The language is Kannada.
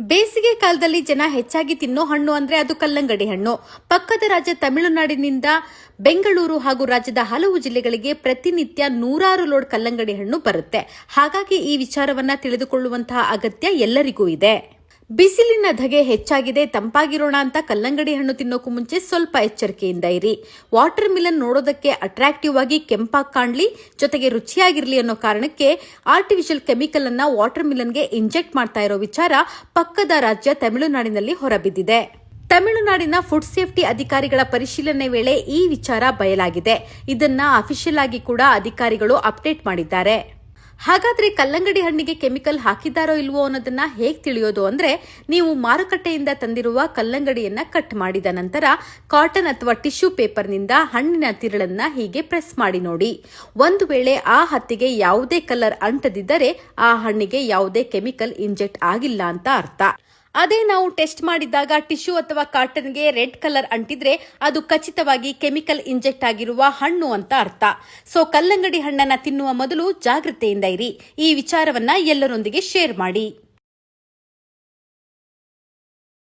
ಬೇಸಿಗೆ ಕಾಲದಲ್ಲಿ ಜನ ಹೆಚ್ಚಾಗಿ ತಿನ್ನೋ ಹಣ್ಣು ಅಂದ್ರೆ ಅದು ಕಲ್ಲಂಗಡಿ ಹಣ್ಣು. ಪಕ್ಕದ ರಾಜ್ಯ ತಮಿಳುನಾಡಿನಿಂದ ಬೆಂಗಳೂರು ಹಾಗೂ ರಾಜ್ಯದ ಹಲವು ಜಿಲ್ಲೆಗಳಿಗೆ ಪ್ರತಿನಿತ್ಯ ನೂರಾರು ಲೋಡ್ ಕಲ್ಲಂಗಡಿ ಹಣ್ಣು ಬರುತ್ತೆ. ಹಾಗಾಗಿ ಈ ವಿಚಾರವನ್ನ ತಿಳಿದುಕೊಳ್ಳುವಂತಹ ಅಗತ್ಯ ಎಲ್ಲರಿಗೂ ಇದೆ. ಬಿಸಿಲಿನ ಧಗೆ ಹೆಚ್ಚಾಗಿದೆ, ತಂಪಾಗಿರೋಣ ಅಂತ ಕಲ್ಲಂಗಡಿ ಹಣ್ಣು ತಿನ್ನೋಕು ಮುಂಚೆ ಸ್ವಲ್ಪ ಎಚ್ಚರಿಕೆಯಿಂದ ಇರಿ. ವಾಟರ್ ಮಿಲನ್ ನೋಡೋದಕ್ಕೆ ಅಟ್ರಾಕ್ಟಿವ್ ಆಗಿ ಕೆಂಪಾಗಿ ಕಾಣ್ಲಿ, ಜೊತೆಗೆ ರುಚಿಯಾಗಿರಲಿ ಅನ್ನೋ ಕಾರಣಕ್ಕೆ ಆರ್ಟಿಫಿಷಿಯಲ್ ಕೆಮಿಕಲ್ ಅನ್ನ ವಾಟರ್ ಮಿಲನ್ಗೆ ಇಂಜೆಕ್ಟ್ ಮಾಡ್ತಾ ಇರೋ ವಿಚಾರ ಪಕ್ಕದ ರಾಜ್ಯ ತಮಿಳುನಾಡಿನಲ್ಲಿ ಹೊರಬಿದ್ದಿದೆ. ತಮಿಳುನಾಡಿನ ಫುಡ್ ಸೇಫ್ಟಿ ಅಧಿಕಾರಿಗಳ ಪರಿಶೀಲನೆ ವೇಳೆ ಈ ವಿಚಾರ ಬಯಲಾಗಿದೆ. ಇದನ್ನ ಅಫಿಷಿಯಲ್ ಆಗಿ ಕೂಡ ಅಧಿಕಾರಿಗಳು ಅಪ್ಡೇಟ್ ಮಾಡಿದ್ದಾರೆ. ಹಾಗಾದ್ರೆ ಕಲ್ಲಂಗಡಿ ಹಣ್ಣಿಗೆ ಕೆಮಿಕಲ್ ಹಾಕಿದ್ದಾರೋ ಇಲ್ವೋ ಅನ್ನೋದನ್ನ ಹೇಗೆ ತಿಳಿಯೋದು ಅಂದ್ರೆ ನೀವು ಮಾರುಕಟ್ಟೆಯಿಂದ ತಂದಿರುವ ಕಲ್ಲಂಗಡಿಯನ್ನ ಕಟ್ ಮಾಡಿದ ನಂತರ ಕಾಟನ್ ಅಥವಾ ಟಿಶ್ಯೂ ಪೇಪರ್ನಿಂದ ಹಣ್ಣಿನ ತಿರುಳನ್ನ ಹೀಗೆ ಪ್ರೆಸ್ ಮಾಡಿ ನೋಡಿ. ಒಂದು ವೇಳೆ ಆ ಹತ್ತಿಗೆ ಯಾವುದೇ ಕಲರ್ ಅಂಟದಿದ್ದರೆ ಆ ಹಣ್ಣಿಗೆ ಯಾವುದೇ ಕೆಮಿಕಲ್ ಇಂಜೆಕ್ಟ್ ಆಗಿಲ್ಲ ಅಂತ ಅರ್ಥ. ಅದೇ ನಾವು ಟೆಸ್ಟ್ ಮಾಡಿದಾಗ ಟಿಶ್ಯೂ ಅಥವಾ ಕಾಟನ್ಗೆ ರೆಡ್ ಕಲರ್ ಅಂಟಿದ್ರೆ ಅದು ಖಚಿತವಾಗಿ ಕೆಮಿಕಲ್ ಇಂಜೆಕ್ಟ್ ಆಗಿರುವ ಹಣ್ಣು ಅಂತ ಅರ್ಥ. ಸೊ ಕಲ್ಲಂಗಡಿ ಹಣ್ಣನ್ನ ತಿನ್ನುವ ಮೊದಲು ಜಾಗ್ರತೆಯಿಂದ ಇರಿ. ಈ ವಿಚಾರವನ್ನ ಎಲ್ಲರೊಂದಿಗೆ ಶೇರ್ ಮಾಡಿ.